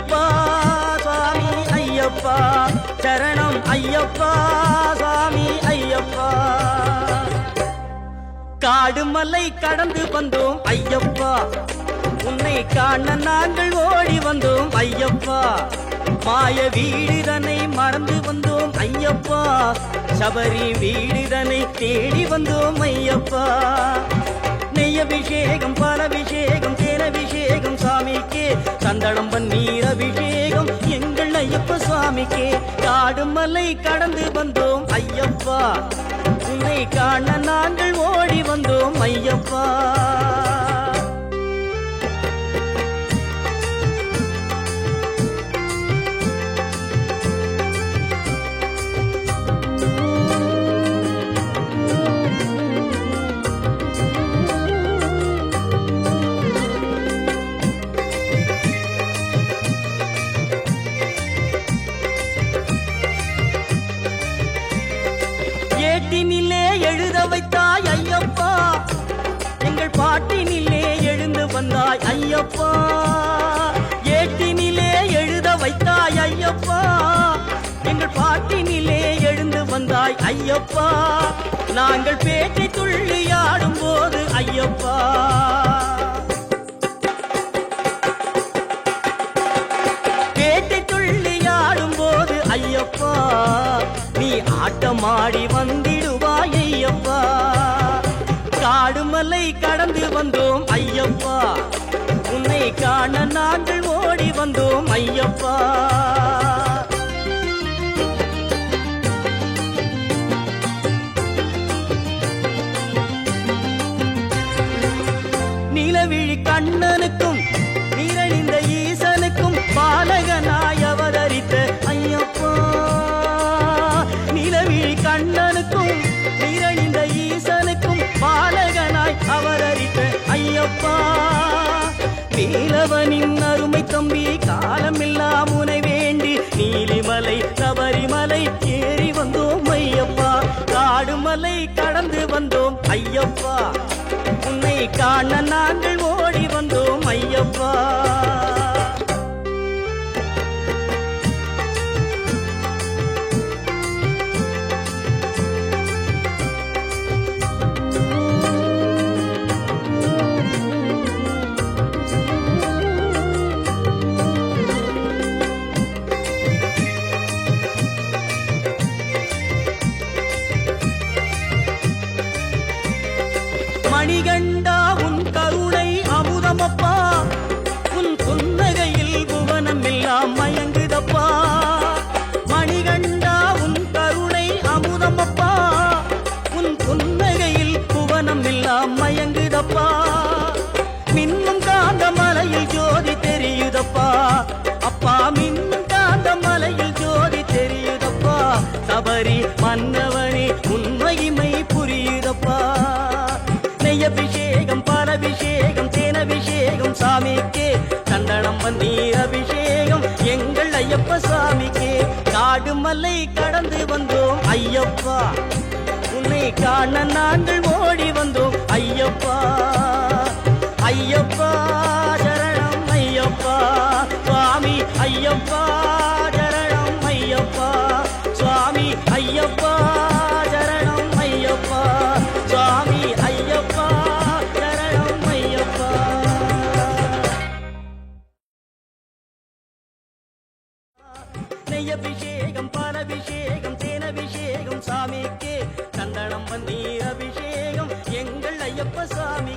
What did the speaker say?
ஐயப்பா சுவாமி ஐயப்பா. சரணம் ஐயப்பா சுவாமி ஐயப்பா. காடு மலை கடந்து வந்தோம் ஐயப்பா. உன்னை காண நாங்கள் ஓடி வந்தோம் ஐயப்பா. மாய வீடுதனை மறந்து வந்தோம் ஐயப்பா. சபரி வீடுதனை தேடி வந்தோம் ஐயப்பா. நெய்யபிஷேகம் பாலபிஷேகம் தேனபிஷேகம் சாமிக்கே சந்தனம் பண்ணி ஐயப்ப சுவாமிக்கே காடு மலை கடந்து வந்தோம் ஐயப்பா. உன்னை காண நாங்கள் ஓடி வந்தோம் ஐயப்பா. ஏட்டினிலே எழுத வைத்தாய் ஐயப்பா. எங்கள் பாட்டினிலே எழுந்து வந்தாய் ஐயப்பா. ஏட்டினிலே எழுத வைத்தாய் ஐயப்பா. எங்கள் பாட்டினிலே எழுந்து வந்தாய் ஐயப்பா. நாங்கள் பேட்டி துள்ளி ஆடும் போது ஐயப்பா. பேட்டி துள்ளி ஆடும் போது ஐயப்பா. ஆட்டமாடி வந்திடுவாய் ஐயப்பா. காடுமலை கடந்து வந்தோம் ஐயப்பா. உன்னை காண நாங்கள் ஓடி வந்தோம் ஐயப்பா. நிலவிழி கண்ணனுக்கும் ஐயப்பா நீலவனின் அருமை தம்பி காலமில்லா முனை வேண்டி நீலிமலை சபரிமலை ஏறி வந்தோம் ஐயப்பா. காடுமலை கடந்து வந்தோம் ஐயப்பா. உன்னை காண நாங்கள் மணிகண்டா உன் கருணை அமுதமப்பா. உன் புன்னகையில் புவனம் எல்லாம் மயங்குதப்பா. மணிகண்டா உன் கருணை அமுதமப்பா. உன் புன்னகையில் புவனம் எல்லாம் மயங்குதப்பா. ஐயப்ப சாமிக்கு காடு மலை கடந்து வந்தோம். ஐயப்பா உன்னை காண நாங்கள் ஓடி வந்தோம். ஐயப்பா ஐயப்பா சரணம் ஐயப்பா சுவாமி ஐயப்பா. அபிஷேகம் பால் அபிஷேகம் தேன் அபிஷேகம் சாமிக்கே சந்தனம் பன்னீர் அபிஷேகம் எங்கள் ஐயப்ப சாமி